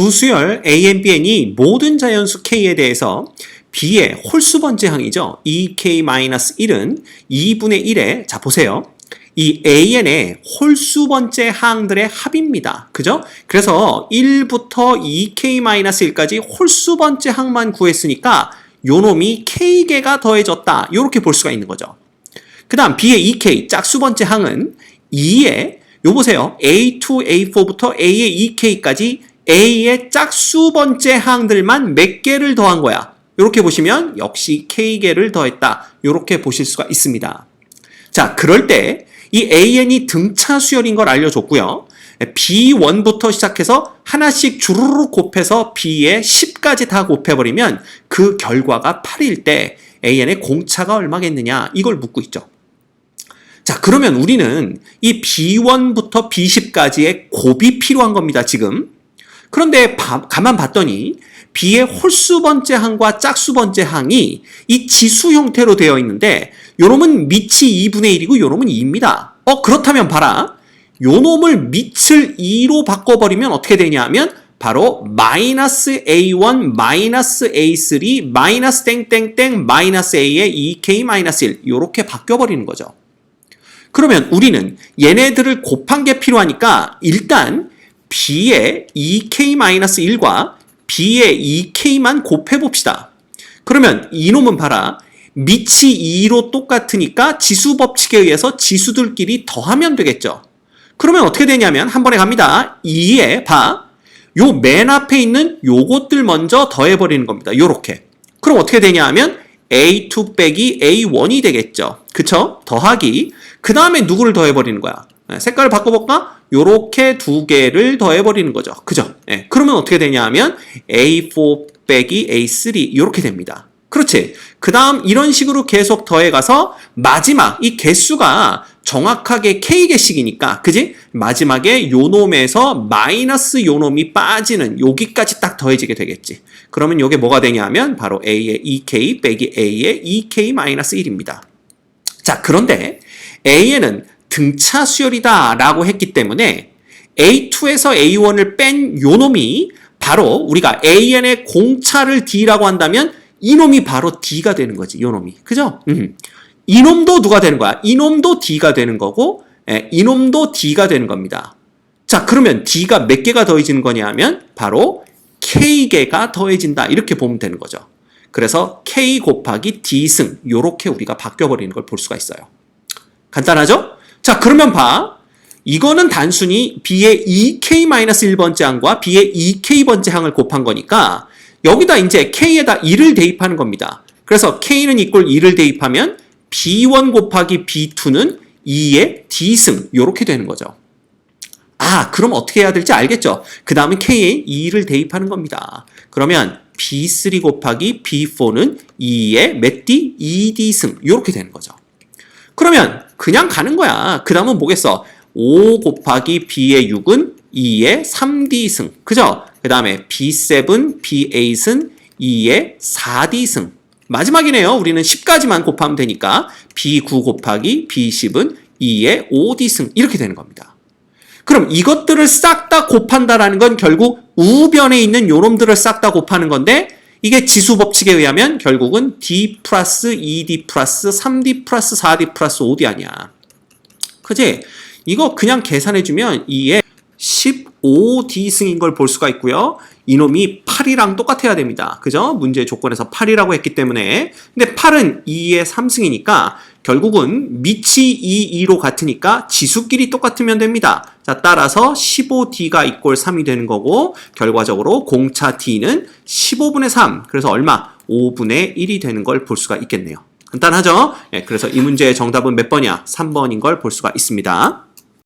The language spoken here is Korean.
두 수열 A, N, B, N이 모든 자연수 K에 대해서 B의 홀수 번째 항이죠. 2K-1은 2분의 1에 자 보세요. 이 AN의 홀수 번째 항들의 합입니다. 그죠? 그래서 1부터 2K-1까지 홀수 번째 항만 구했으니까 요 놈이 K개가 더해졌다. 이렇게 볼 수가 있는 거죠. 그 다음 B의 2K 짝수 번째 항은 2에 요 보세요. A2, A4부터 A의 2K까지 A의 짝수 번째 항들만 몇 개를 더한 거야. 이렇게 보시면 역시 K개를 더했다. 이렇게 보실 수가 있습니다. 자, 그럴 때 이 AN이 등차 수열인 걸 알려줬고요. B1부터 시작해서 하나씩 주르륵 곱해서 B에 10까지 다 곱해버리면 그 결과가 8일 때 AN의 공차가 얼마겠느냐 이걸 묻고 있죠. 자, 그러면 우리는 이 B1부터 B10까지의 곱이 필요한 겁니다, 지금. 그런데 바, 가만 봤더니 B의 홀수 번째 항과 짝수 번째 항이 이 지수 형태로 되어 있는데 요놈은 밑이 2분의 1이고 요놈은 2입니다. 어, 그렇다면 봐라. 요놈을 밑을 2로 바꿔버리면 어떻게 되냐면 바로 마이너스 A1 마이너스 A3 마이너스 땡땡땡 마이너스 A의 2K 마이너스 1 요렇게 바뀌어버리는 거죠. 그러면 우리는 얘네들을 곱한 게 필요하니까 일단 B의 2K-1과 B의 2K만 곱해봅시다. 그러면 이놈은 봐라. 밑이 2로 똑같으니까 지수 법칙에 의해서 지수들끼리 더하면 되겠죠. 그러면 어떻게 되냐면 한 번에 갑니다. 2에 봐. 요 맨 앞에 있는 요것들 먼저 더해버리는 겁니다. 요렇게. 그럼 어떻게 되냐 하면 A2 빼기 A1이 되겠죠. 그쵸? 더하기. 그 다음에 누구를 더해버리는 거야? 네, 색깔을 바꿔볼까? 요렇게 두 개를 더해버리는 거죠. 그죠? 네, 그러면 어떻게 되냐 하면 A4 빼기 A3 이렇게 됩니다. 그렇지. 그 다음 이런 식으로 계속 더해가서 마지막 이 개수가 정확하게 K개씩이니까 그지? 마지막에 요놈에서 마이너스 요놈이 빠지는 여기까지 딱 더해지게 되겠지. 그러면 요게 뭐가 되냐면 바로 A의 2K 빼기 A의 2K 마이너스 1입니다. 자, 그런데 A에는 등차 수열이다 라고 했기 때문에 A2에서 A1을 뺀 요놈이 바로 우리가 AN의 공차를 D라고 한다면 이놈이 바로 D가 되는 거지, 요놈이. 그죠? 음. 이놈도 누가 되는 거야? 이놈도 D가 되는 거고, 예, 이놈도 D가 되는 겁니다. 자, 그러면 D가 몇 개가 더해지는 거냐 하면 바로 K개가 더해진다. 이렇게 보면 되는 거죠. 그래서 K 곱하기 D승, 요렇게 우리가 바뀌어버리는 걸 볼 수가 있어요. 간단하죠? 자, 그러면 봐. 이거는 단순히 B의 2K-1번째 항과 B의 2K번째 항을 곱한 거니까 여기다 이제 K에다 2를 대입하는 겁니다. 그래서 K는 이꼴 2를 대입하면 B1 곱하기 B2는 2의 D승 요렇게 되는 거죠. 아, 그럼 어떻게 해야 될지 알겠죠? 그 다음에 K에 2를 대입하는 겁니다. 그러면 B3 곱하기 B4는 2의 몇 D? 2D승 요렇게 되는 거죠. 그러면 그냥 가는 거야. 그 다음은 뭐겠어? 5 곱하기 B의 6은 2의 3D승. 그죠? 그 다음에 B7, B8은 2의 4D승. 마지막이네요. 우리는 10까지만 곱하면 되니까 B9 곱하기 B10은 2의 5D승. 이렇게 되는 겁니다. 그럼 이것들을 싹 다 곱한다라는 건 결국 우변에 있는 요놈들을 싹 다 곱하는 건데 이게 지수 법칙에 의하면 결국은 D 플러스 2D 플러스 3D 플러스 4D 플러스 5D 아니야. 그지? 이거 그냥 계산해주면 이에 15D승인 걸 볼 수가 있고요. 이놈이 8이랑 똑같아야 됩니다. 그죠? 문제 조건에서 8이라고 했기 때문에. 근데 8은 2의 3승이니까 결국은 밑이 2, 2로 같으니까 지수끼리 똑같으면 됩니다. 자, 따라서 15D가 이꼴 3이 되는 거고 결과적으로 공차 D는 15분의 3. 그래서 얼마? 5분의 1이 되는 걸 볼 수가 있겠네요. 간단하죠? 예, 그래서 이 문제의 정답은 몇 번이야? 3번인 걸 볼 수가 있습니다.